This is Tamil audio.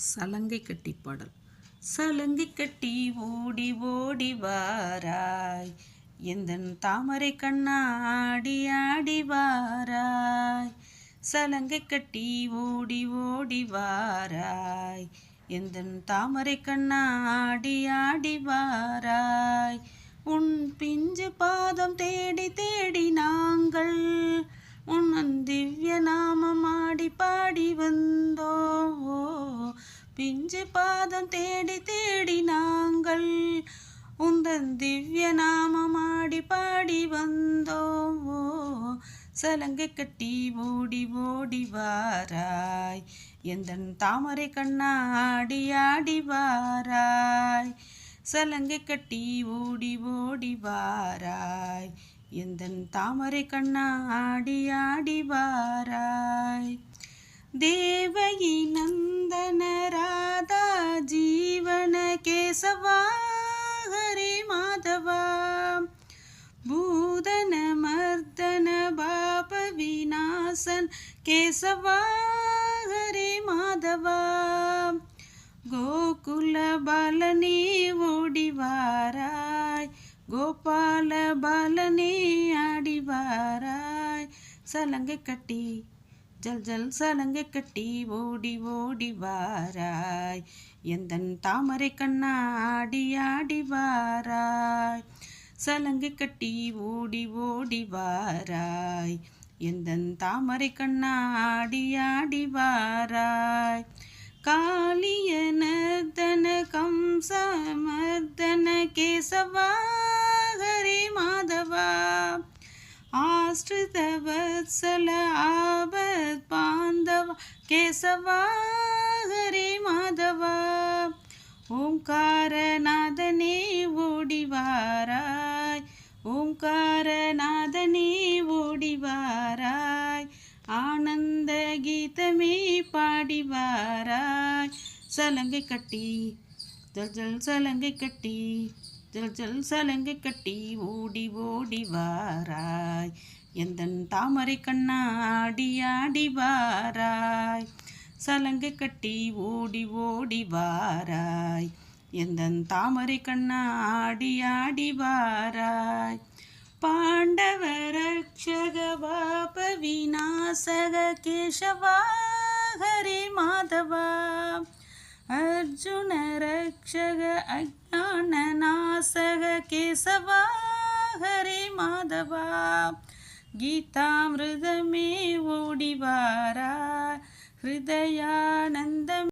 சலங்கை கட்டி பாடல். சலங்கை கட்டி ஓடி ஓடி வாராய். எந்தன் தாமரை கண்ணாடி ஆடி வாராய். சலங்கை கட்டி ஓடி ஓடி வாராய். எந்தன் தாமரை கண்ணாடி ஆடி வாராய். உன் பிஞ்சு பாதம் தேடி தேடி நாங்கள். உன் திவ்ய நாமம் ஆடி பாடி வந்தோம். பிஞ்சு பாதம் தேடி தேடி நாங்கள் உந்தன் திவ்ய நாமம் ஆடி பாடி வந்தோம்? சலங்கை கட்டி ஓடி ஓடி வாராய். எந்தன் தாமரை கண்ணா ஆடி ஆடி வாராய். சலங்கை கட்டி ஓடி ஓடி வாராய். எந்தன் தாமரை கண்ணா ஆடி ஆடி வாராய். தேவகி நந்தன ராதா ஜீவன கேசவா ஹரே மாதவா. பூதன மர்தன பாப விநாசன் கேசவா ஹரே மாதவா. கோகுல பாலனே ஓடிவாராய் கோபால பாலனே ஆடிவாராய் சலங்கை கட்டி ஜல் ஜல் சலங்கை கட்டி ஓடி ஓடி வாராய். எந்தன் தாமரை கண்ணாடி ஆடி வாராய். சலங்கை கட்டி ஓடி ஓடி வாராய். எந்தன் தாமரை கண்ணாடி ஆடி வாராய். காளிய நர்தன கம்சமர்தன கேசவா ஆஸ்ரிதவத்சல ஆபத் பாந்தவ கேசவா ஹரி மாதவா. ஓங்காரநாதனே ஓடிவாராய். ஓங்காரநாதனே ஓடி ஆனந்த கீதமே பாடிவாராய். சலங்கை கட்டி ஜல் ஜல் சலங்கை கட்டி ஜல் ஜல் சலங்கை கட்டி ஓடி ஓடி வாராய் எந்தன் தாமரை கண்ணா ஆடி ஆடி வாராய். சலங்கு கட்டி ஓடி ஓடி வாராய். எந்தன் தாமரை கண்ணா ஆடி ஆடி வாராய். பாண்டவ ரக்ஷக பாப விநாசக கேசவா ஹரி மாதவா. அர்ஜுன ரக்ஷக அஜான நாசக கேசவா ஹரி மாதவா. கீதாமிருதமே ஓடிவாரா? ஹிருதயானந்தம்